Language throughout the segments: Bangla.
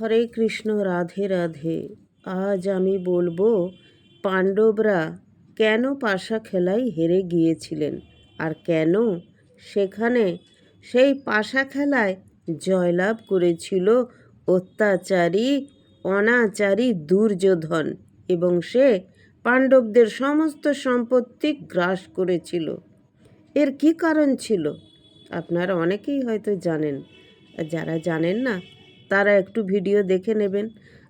হরে কৃষ্ণ, রাধে রাধে। আজ আমি বলব, পাণ্ডবরা কেন পাশা খেলায় হেরে গিয়েছিলেন? আর কেন সেখানে সেই পাশা খেলায় জয়লাভ করেছিল অত্যাচারী, অনাচারী দুর্যোধন এবং সে পাণ্ডবদের সমস্ত সম্পত্তি গ্রাস করেছিল। এর কি কারণ ছিল? আপনারা অনেকেই হয়তো জানেন। যারা জানেন না তারা একটু ভিডিও দেখে নেবেন।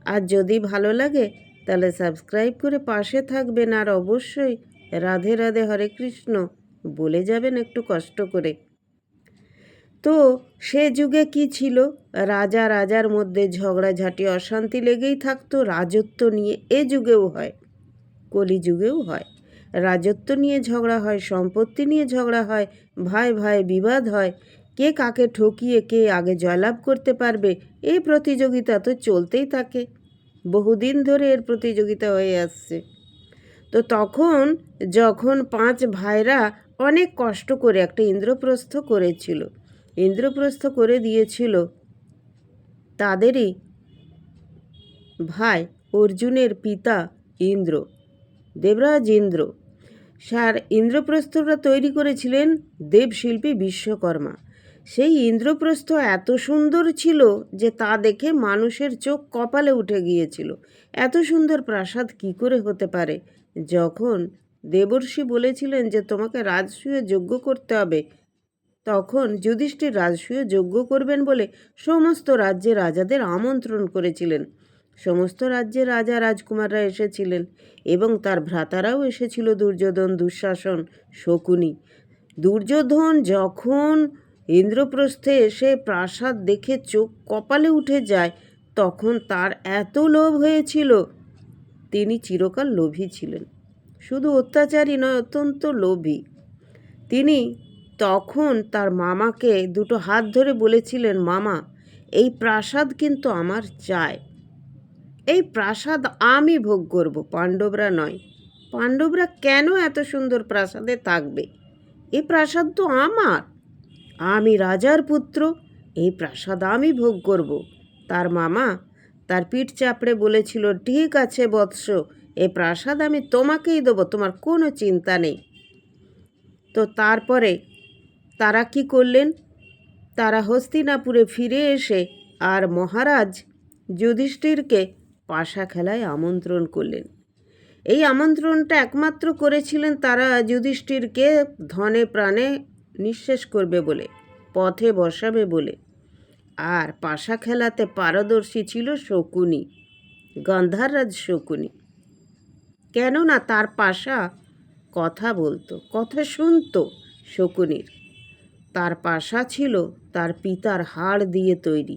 আর যদি ভালো লাগে, তাহলে সাবস্ক্রাইব করে পাশে থাকবেন। আর অবশ্যই রাধে রাধে হরে কৃষ্ণ, বলে যাবেন একটু কষ্ট করে। তো সে যুগে কি ছিল? রাজা রাজার মধ্যে ঝগড়াঝাটি, অশান্তি লেগেই থাকতো। রাজত্ব নিয়ে এ যুগেও হয় কলিযুগেও হয়। রাজত্ব নিয়ে ঝগড়া হয়, সম্পত্তি নিয়ে ঝগড়া হয়, ভাই ভাই বিবাদ হয়। কে কাকে ঠকিয়ে কে আগে জয়লাভ করতে পারবে, এই প্রতিযোগিতা তো চলতেই থাকে। বহুদিন ধরে এর প্রতিযোগিতা হয়ে আসছে। তো তখন যখন পাঁচ ভাইরা অনেক কষ্ট করে একটা ইন্দ্রপ্রস্থ করেছিল, ইন্দ্রপ্রস্থ করে দিয়েছিল তাদেরই ভাই অর্জুনের পিতা ইন্দ্র, দেবরাজ ইন্দ্র। সার ইন্দ্রপ্রস্থটা তৈরি করেছিলেন দেবশিল্পী বিশ্বকর্মা। সেই ইন্দ্রপ্রস্থ এত সুন্দর ছিল যে তা দেখে মানুষের চোখ কপালে উঠে গিয়েছিল। এত সুন্দর প্রাসাদ কি করে হতে পারে? যখন দেবর্ষি বলেছিলেন যে তোমাকে রাজসূয় যোগ্য করতে হবে, তখন যুধিষ্ঠির রাজসূয় যোগ্য করবেন বলে সমস্ত রাজ্যে রাজাদের আমন্ত্রণ করেছিলেন। সমস্ত রাজ্যের রাজা রাজকুমাররা এসেছিলেন এবং তার ভ্রাতারাও এসেছিল দুর্যোধন, দুঃশাসন, শকুনি। দুর্যোধন যখন ইন্দ্রপ্রস্থে এসে প্রাসাদ দেখে চোখ কপালে উঠে যায়, তখন তার এত লোভ হয়েছিল। তিনি চিরকাল লোভী ছিলেন। শুধু অত্যাচারী নয়, অত্যন্ত লোভী। তিনি তখন তার মামাকে দুটো হাত ধরে বলেছিলেন, মামা, এই প্রাসাদ কিন্তু আমার চাই। এই প্রাসাদ আমি ভোগ করব, পাণ্ডবরা নয়। পাণ্ডবরা কেন এত সুন্দর প্রাসাদে থাকবে? এই প্রাসাদ তো আমার। আমি রাজার পুত্র, এই প্রাসাদ আমি ভোগ করব। তার মামা তার পিঠ চাপড়ে বলেছিল, ঠিক আছে বৎস এই প্রাসাদ আমি তোমাকেই দেবো, তোমার কোনো চিন্তা নেই। তো তারপরে তারা কি করলেন? তারা হস্তিনাপুরে ফিরে এসে আর মহারাজ যুধিষ্ঠিরকে পাশা খেলায় আমন্ত্রণ করলেন। এই আমন্ত্রণটা একমাত্র করেছিলেন তারা যুধিষ্ঠিরকে ধনে প্রাণে নিঃশেষ করবে বলে, পথে বসাবে বলে। আর পাশা খেলাতে পারদর্শী ছিল শকুনি গন্ধাররাজ শকুনি। কেননা তার পাশা কথা বলতো, কথা শুনতো শকুনির। তার পাশা ছিল তার পিতার হাড় দিয়ে তৈরি।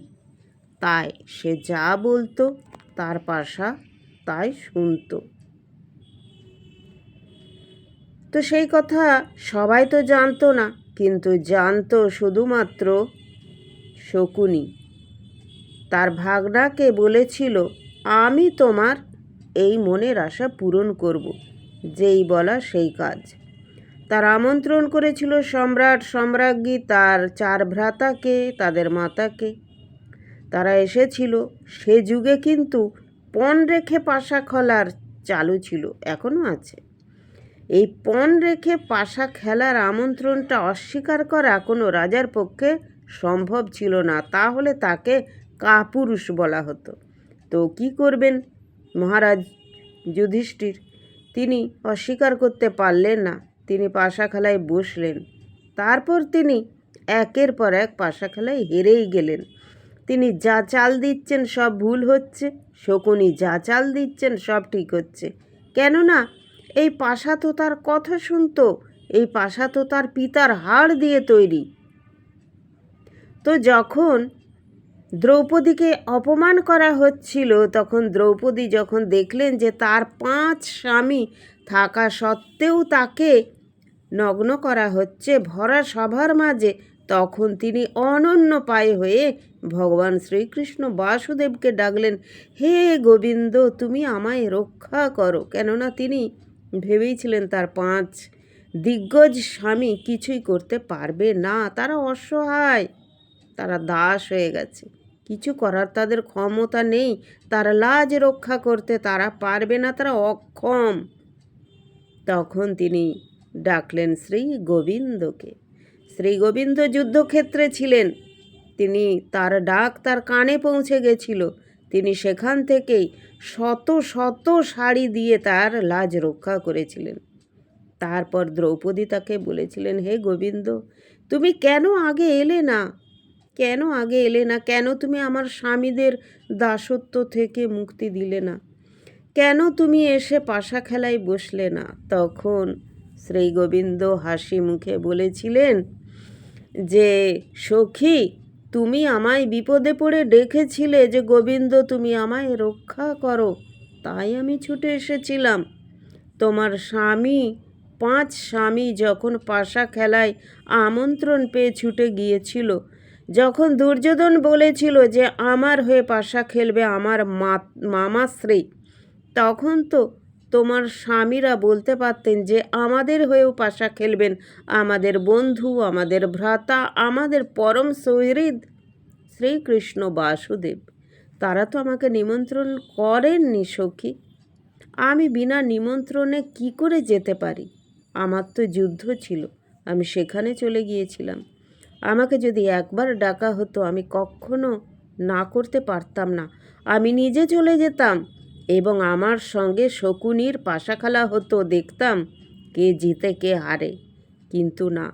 তাই সে যা বলতো তার পাশা তাই শুনতো। তো সেই কথা সবাই তো জানতো না। কিন্তু জানত শুধুমাত্র শকুনি। তার ভাগনাকে বলেছিল, আমি তোমার এই মনের আশা পূরণ করব, যেই বলা সেই কাজ। তার আমন্ত্রণ করেছিল সম্রাট সম্রাজ্ঞী তার চার ভ্রাতাকে, তাদের মাতাকে। তারা এসেছিল, সে যুগে কিন্তু পণ রেখে পাশা খলার চালু ছিল এখনও আছে। এই পণ রেখে পাশা খেলার আমন্ত্রণটা অস্বীকার করা কোনো রাজার পক্ষে সম্ভব ছিল না। তাহলে তাকে কাপুরুষ বলা হতো। তো কি করবেন মহারাজ যুধিষ্ঠির? তিনি অস্বীকার করতে পারলেন না। তিনি পাশা খেলায় বসলেন। তারপর তিনি একের পর এক পাশা খেলায় হেরেই গেলেন। তিনি যা চাল দিচ্ছেন সব ভুল হচ্ছে, শকুনি যা চাল দিচ্ছেন সব ঠিক হচ্ছে। কেননা এই পাশা তো তার কথা শুনত, এই পাশা তো তার পিতার হাড় দিয়ে তৈরি। তো যখন দ্রৌপদীকে অপমান করা হচ্ছিল, তখন দ্রৌপদী যখন দেখলেন যে তার পাঁচ স্বামী থাকা সত্ত্বেও তাকে নগ্ন করা হচ্ছে ভরা সভার মাঝে, তখন তিনি অনন্য পায়ে হয়ে ভগবান শ্রীকৃষ্ণ বাসুদেবকে ডাকলেন, হে গোবিন্দ, তুমি আমায় রক্ষা করো। কেননা তিনি ভেবেইছিলেন তার পাঁচ দিগ্গজ স্বামী কিছুই করতে পারবে না। তারা অসহায়, তারা দাস হয়ে গেছে। কিছু করার তাদের ক্ষমতা নেই, তার লাজ রক্ষা করতে তারা পারবে না, তারা অক্ষম। তখন তিনি ডাকলেন শ্রী গোবিন্দকে। শ্রী গোবিন্দ যুদ্ধক্ষেত্রে ছিলেন। তিনি তার ডাক তার কানে পৌঁছে গেছিল। তিনি সেখান থেকেই শত শত শাড়ি দিয়ে তার লাজ রক্ষা করেছিলেন। তারপর দ্রৌপদী তাকে বলেছিলেন, হে গোবিন্দ, তুমি কেন আগে এলে না? কেন আগে এলে না? কেন তুমি আমার স্বামীদের দাসত্ব থেকে মুক্তি দিলে না? কেন তুমি এসে পাশা খেলায় বসলে না? তখন শ্রী গোবিন্দ হাসি মুখে বলেছিলেন যে, সখী তুমি আমায় বিপদে পড়ে ডেকেছিলে যে গোবিন্দ তুমি আমায় রক্ষা করো। তাই আমি ছুটে এসেছিলাম। তোমার স্বামী, পাঁচ স্বামী যখন পাশা খেলায় আমন্ত্রণ পেয়ে ছুটে গিয়েছিল, যখন দুর্যোধন বলেছিল যে আমার হয়ে পাশা খেলবে আমার মামাশ্রী তখন তো তোমার স্বামীরা বলতে পারতেন যে, আমাদের হয়েও পাশা খেলবেন। আমাদের বন্ধু, আমাদের ভ্রাতা, আমাদের পরম সৌহৃদ শ্রীকৃষ্ণ বাসুদেব। তারা তো আমাকে নিমন্ত্রণ করেননি, সখী। আমি বিনা নিমন্ত্রণে কি করে যেতে পারি? আমার তো যুদ্ধ ছিল। আমি সেখানে চলে গিয়েছিলাম। আমাকে যদি একবার ডাকা হতো, আমি কখনো না করতে পারতাম না। আমি নিজে চলে যেতাম। এবং আমার সঙ্গে শকুনির পাশাখালা হতো দেখতাম কে জিতে কে হারে। কিন্তু না,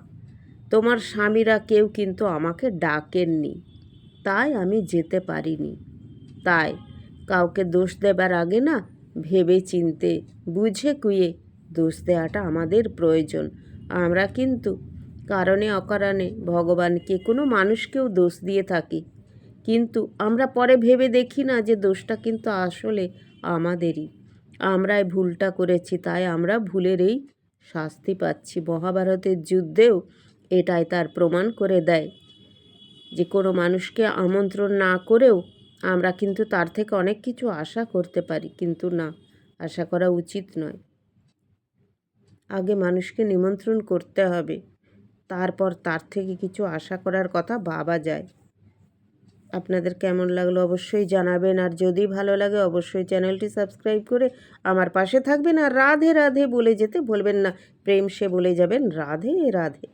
তোমার স্বামীরা কেউ কিন্তু আমাকে ডাকেননি। তাই আমি যেতে পারিনি। তাই কাউকে দোষ দেবার আগে না ভেবে চিনতে বুঝে কুয়ে দোষ দেওয়াটা আমাদের প্রয়োজন। আমরা কিন্তু কারণে অকারণে ভগবানকে কোনো মানুষকেও দোষ দিয়ে থাকি। কিন্তু আমরা পরে ভেবে দেখি না যে দোষটা কিন্তু আসলে আমাদেরই। আমরাই ভুলটা করেছি, তাই আমরা ভুলের এই শাস্তি পাচ্ছি। মহাভারতের যুদ্ধেও এটাই তার প্রমাণ করে দেয়। যে কোনো মানুষকে আমন্ত্রণ না করেও আমরা কিন্তু তার থেকে অনেক কিছু আশা করতে পারি, কিন্তু না, আশা করা উচিত নয়। আগে মানুষকে নিমন্ত্রণ করতে হবে, তারপর তার থেকে কিছু আশা করার কথা ভাবা যায়। আপনাদের কেমন লাগল অবশ্যই জানাবেন। আর যদি ভালো লাগে, অবশ্যই চ্যানেলটি সাবস্ক্রাইব করে আমার পাশে থাকবেন। আর রাধে রাধে বলে যেতে ভুলবেন না। প্রেম সে বলে যাবেন, রাধে রাধে।